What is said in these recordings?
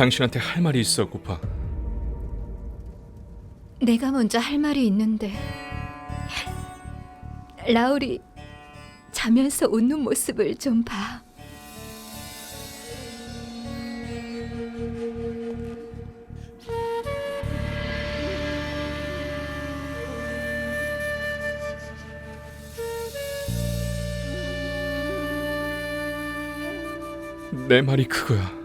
당신한테 할 말이 있어, 고파. 내가 먼저 할 말이 있는데 라울이 자면서 웃는 모습을 좀 봐. 내 말이 그거야.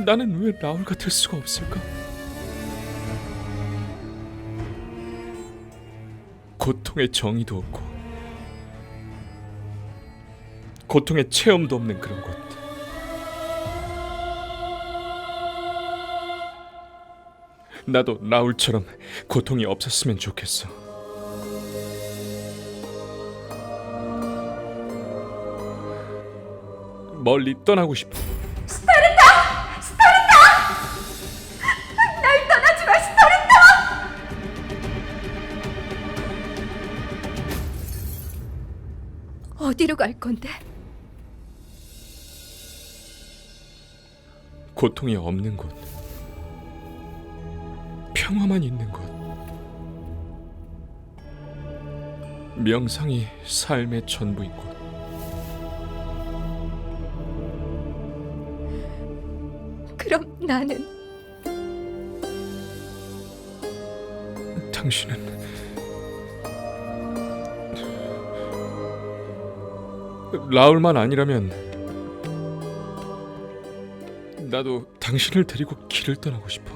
나는 왜 라울 같을 수가 없을까? 고통의 정의도 없고 고통의 체험도 없는 그런 것. 나도 라울처럼 고통이 없었으면 좋겠어. 멀리 떠나고 싶어. 어디로 갈 건데? 고통이 없는 곳, 평화만 있는 곳, 명상이 삶의 전부인 곳. 그럼 나는 당신은 라울만 아니라면 나도 당신을 데리고 길을 떠나고 싶어.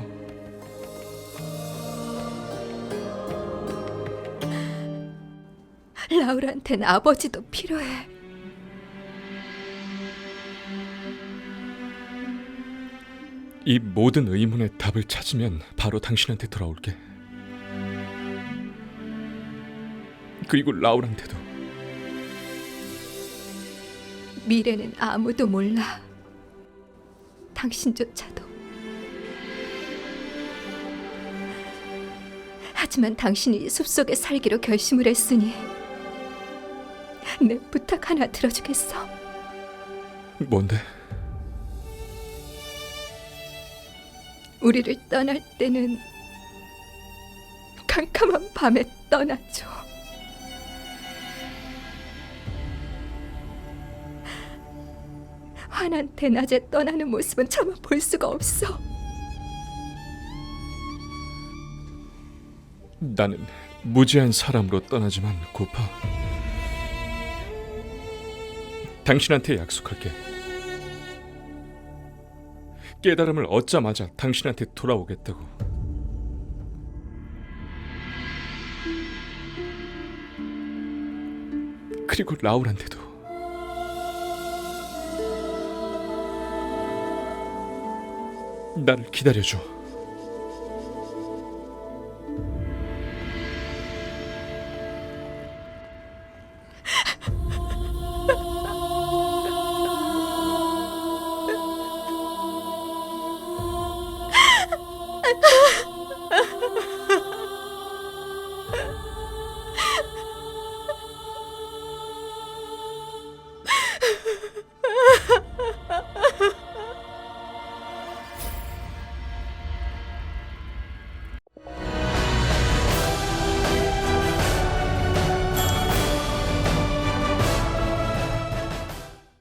라울한텐 아버지도 필요해. 이 모든 의문의 답을 찾으면 바로 당신한테 돌아올게. 그리고 라울한테도 미래는 아무도 몰라. 당신조차도. 하지만 당신이 숲속에 살기로 결심을 했으니 내 부탁 하나 들어주겠어. 뭔데? 우리를 떠날 때는 캄캄한 밤에 떠나죠. 환한 대낮에 떠나는 모습은 차마 볼 수가 없어. 나는 무지한 사람으로 떠나지만 고파. 당신한테 약속할게. 깨달음을 얻자마자 당신한테 돌아오겠다고. 그리고 라울한테도. 나를 기다려줘.